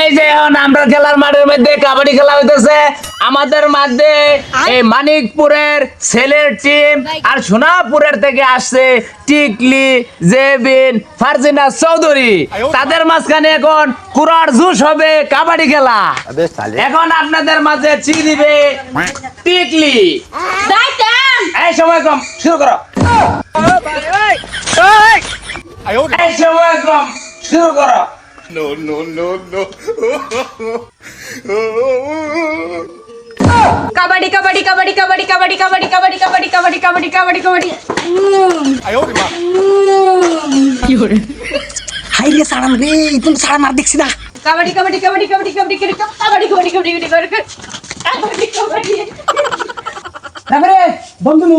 এই যে এখন আমরা খেলার মাঠের মধ্যে কাবাডি খেলা হইতেছে। আমাদের মধ্যে এই মানিকপুরের ছেলের টিম আর সোনাপুরের থেকে আসছে টিকলি জেবিন ফারজিনা চৌধুরী। তাদের মাঝখানে এখন কুরার জুস হবে কাবাডি খেলা। এখন আপনাদের মাঝে চি দিবে? টিকলি। এই সময় কম শুরু করো। এই সময় কম শুরু করো। No, no, no, no. Kabaddi kabaddi kabaddi kabaddi kabaddi kabaddi kabaddi kabaddi kabaddi kabaddi kabaddi kabaddi him up. হাই রে সারাম রে তুমি সারা মার দেখছি না কাবাডি কাবাডি কাবাডি কাবাডি কাবাডি কাবাডি কাবাডি কাবাডি কাবাডি কাবাডি কাবাডি কাবাডি তারপরে বন্ধু মু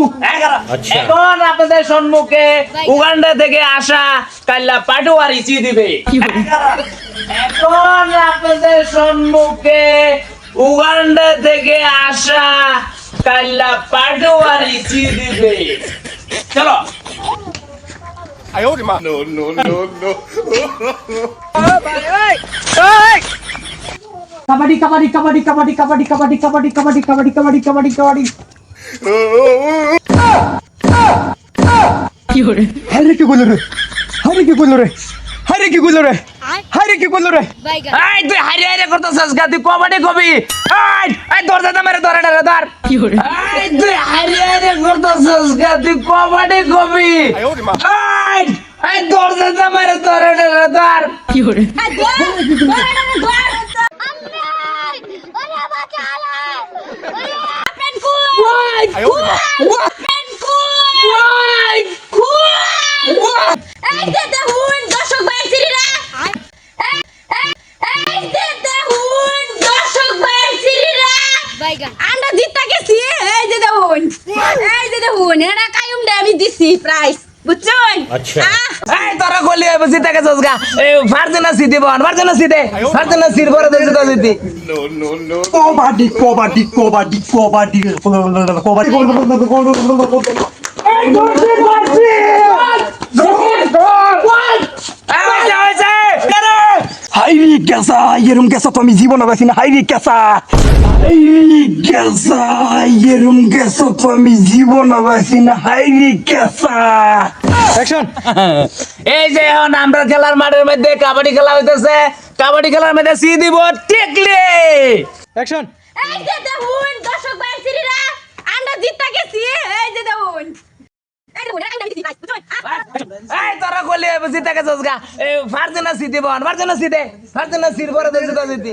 এখন আপনাদের সম্মুখে উগান্ডা থেকে আসা কাল্লা পাটোয়ারি চি দিবে এখন আপনাদের সম্মুখে উগান্ডা থেকে আসা কাল্লা পাটোয়ারি চি দিবে চলো no. কাবাডি কাবাডি কাবাডি কাবাডি কাবাডি কাবাডি কাবাডি কাবাডি কাবাডি কাবাডি কাবাডি কাবাডি হারে কি করল রে হারে কি করল রে কি করল রে কি করল রে তুই হারে হারে করতেছিস গা তুই কবাডি কবি এই এই দরজাটা মেরে ধরে ধরে ধর কি করে এই তুই হারে হারে করতেছিস গা তুই কবাডি কবি এই এই দরজাটা মেরে ধরে ধরে কি করে আমরা জিততে গেছি। এই যে দেখুন এই যে দেখুন কায়ুম দে আমি দিছি প্রাইস বুঝছেন? আচ্ছা। এই তোরা গলি বসে থেকে গা। এই ফারজানা সিটি বন ফারজানা সিটে। ফারজানা সিট পরে দেখতে তো জিতি। No, no, no. Kabaddi. Kabaddi kabaddi kabaddi kabaddi এই বাচ্চা হয়েছে। কেরে কেসা এরম কেসা তো আমি জীবনে না। হাই রে কেসা কেসা এরম কেসা তো আমি জীবনে পাইছি না হাই রে কেসা এই যে এখন আমরা খেলার মাঠের মধ্যে কাবাডি খেলা হইতেছে কাবাডি খেলার মধ্যে সি দিব টিকলি। অ্যাকশন এই যে দেখুন দর্শক ভাই সিরিরা আমরা জিততে গেছি এই যে দেখুন তোরা গলি থেকে যাস গা। ফারজানা সিটি বন ফারজানা সিটে ফারজানা সিট পরে দেখতে তো জিতি।